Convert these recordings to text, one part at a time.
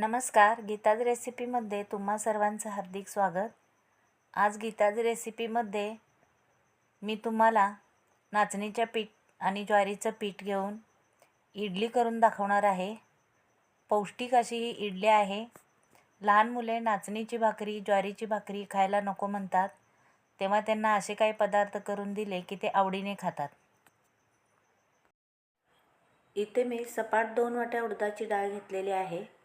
नमस्कार गीताज रेसिपीमध्ये तुम्हा सर्वांचं हार्दिक स्वागत. आज गीताज रेसिपीमध्ये मी तुम्हाला नाचणीच्या पीठ आणि ज्वारीचं पीठ घेऊन इडली करून दाखवणार आहे. पौष्टिक अशी ही इडली आहे. लहान मुले नाचणीची भाकरी ज्वारीची भाकरी खायला नको म्हणतात. तेव्हा त्यांना असे काही पदार्थ करून दिले की ते आवडीने खातात. इथे मी सपाट दोन वाट्या उडदाची डाळ घेतलेली आहे.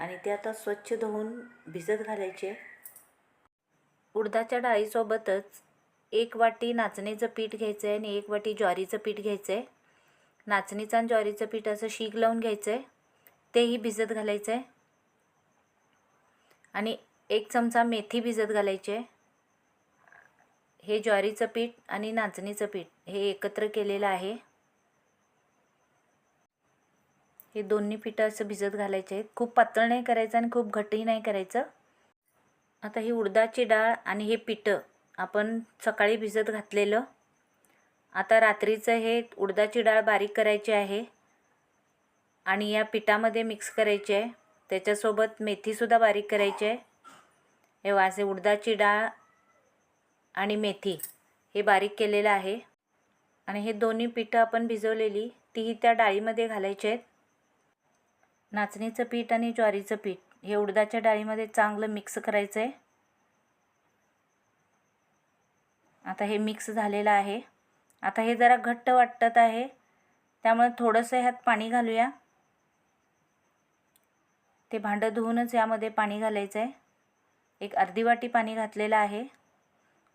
आणि ते आता स्वच्छ धुवून भिजत घालायचे. उडदाच्या डाळीसोबतच एक वाटी नाचणीचं पीठ घ्यायचं आहे आणि एक वाटी ज्वारीचं पीठ घ्यायचं आहे. नाचणीचं आणि ज्वारीचं पीठ असं शीग लावून घ्यायचं आहे. तेही भिजत घालायचं आहे. आणि एक चमचा मेथी भिजत घालायची आहे. हे ज्वारीचं पीठ आणि नाचणीचं पीठ हे एकत्र केलेलं आहे. हे दोन्ही पिठं असं भिजत घालायचे आहेत. खूप पातळ नाही करायचं आणि खूप घटही नाही करायचं. आता ही उडदाची डाळ आणि हे पिठं आपण सकाळी भिजत घातलेलं. आता रात्रीचं हे उडदाची डाळ बारीक करायची आहे. आणि या पिठामध्ये मिक्स करायची आहे. त्याच्यासोबत मेथीसुद्धा बारीक करायची आहे. हे वासे उडदाची डाळ आणि मेथी हे बारीक केलेलं आहे. आणि हे दोन्ही पिठं आपण भिजवलेली तीही त्या डाळीमध्ये घालायचे आहेत. नाचणीचं पीठ आणि ज्वारीचं पीठ. हे उडदाच्या डाळीमध्ये चांगलं मिक्स करायचं आहे आता हे मिक्स झालेलं आहे. आता हे जरा घट्ट वाटत आहे. त्यामुळे थोडंसं ह्यात पाणी घालूया. ते भांडं धुवूनच यामध्ये पाणी घालायचं आहे एक अर्धी वाटी पाणी घातलेलं आहे.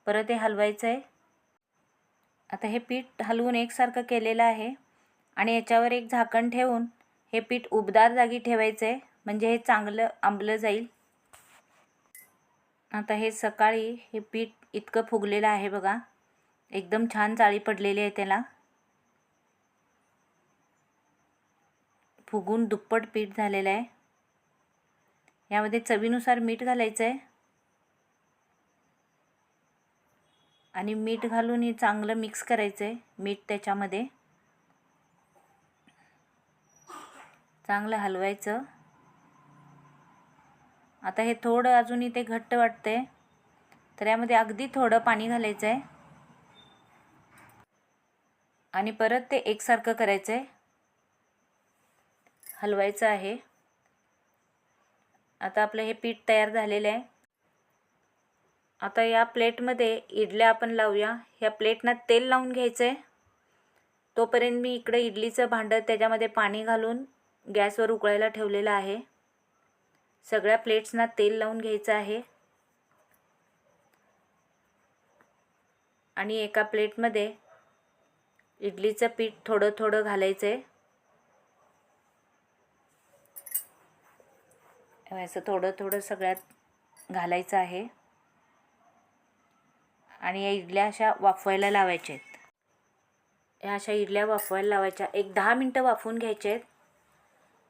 परत हे हलवायचं आहे आता हे पीठ हलवून एकसारखं केलेलं आहे. आणि याच्यावर एक झाकण ठेवून हे पीठ उबदार जागी ठेवायचं आहे म्हणजे हे चांगलं आंबलं जाईल. आता हे सकाळी हे पीठ इतकं फुगलेलं आहे बघा. एकदम छान जाळी पडलेली आहे त्याला. फुगून दुप्पट पीठ झालेलं आहे. यामध्ये चवीनुसार मीठ घालायचं आहे आणि मीठ घालून हे चांगलं मिक्स करायचं आहे मीठ त्याच्यामध्ये. चांगलं हलवायचं. आता हे थोडं अजून इथे घट्ट वाटतंय. तर यामध्ये अगदी थोडं पाणी घालायचं आहे आणि परत ते एकसारखं करायचं आहे हलवायचं आहे. आता आपलं हे पीठ तयार झालेलं आहे. आता या प्लेटमध्ये इडल्या आपण लावूया. ह्या प्लेटना तेल लावून घ्यायचं आहे तोपर्यंत मी इकडे इडलीचं भांडं त्याच्यामध्ये पाणी घालून गॅसवर उकळायला ठेवलेलं आहे. सगळ्या प्लेट्सना तेल लावून घ्यायचं आहे. आणि एका प्लेटमध्ये इडलीचं पीठ थोडं थोडं घालायचं आहे असं थोडं थोडं सगळ्यात घालायचं आहे. आणि या इडल्या अशा वाफवायला लावायच्या आहेत ह्या अशा इडल्या वाफवायला लावायच्या. एक दहा मिनटं वाफवून घ्यायचे आहेत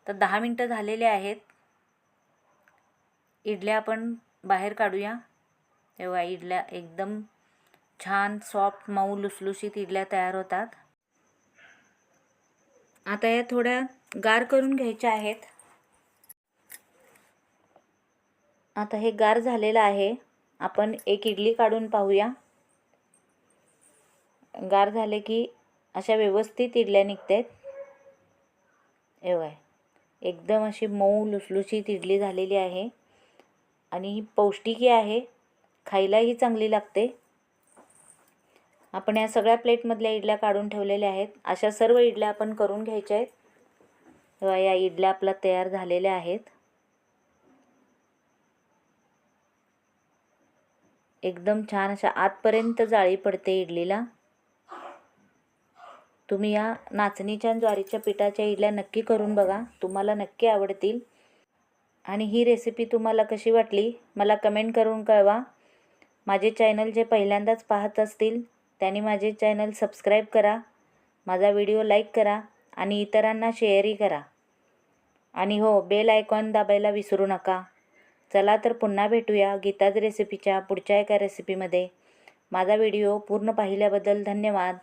तर दहा मिनटं झालेले आहेत. इडल्या आपण बाहेर काढूया. तेव्हा इडल्या एकदम छान सॉफ्ट मऊ लुसलुशीत इडल्या तयार होतात. आता या थोड्या गार करून घ्यायच्या आहेत. आता हे गार झालेलं आहे. आपण एक इडली काढून पाहूया. गार झाले की अशा व्यवस्थित इडल्या निघतात एवढं एकदम अशी मऊ लुसलुशीत इडली झालेली आहे. आणि ही पौष्टिकही आहे. खायलाही चांगली लागते. आपण या सगळ्या प्लेटमधल्या इडल्या काढून ठेवलेल्या आहेत. अशा सर्व इडल्या आपण करून घ्यायच्या आहेत. तेव्हा या इडल्या आपल्या तयार झालेल्या आहेत. एकदम छान अशा आतपर्यंत जाळी पडते इडलीला. तुम्ही या नाचणीच्या ज्वारीच्या पिठाच्या इडल्या नक्की करून बघा. तुम्हाला नक्की आवडतील. आणि ही रेसिपी तुम्हाला कशी वाटली मला कमेंट करून कळवा. माझे चॅनल जे पहिल्यांदाच पाहत असतील त्यांनी माझे चॅनल सबस्क्राईब करा. माझा व्हिडिओ लाईक करा आणि इतरांना शेअरही करा. आणि हो बेल आयकॉन दाबायला विसरू नका. चला तर पुन्हा भेटूया गीताज रेसिपीच्या पुढच्या एका रेसिपीमध्ये माझा व्हिडिओ पूर्ण पाहिल्याबद्दल धन्यवाद.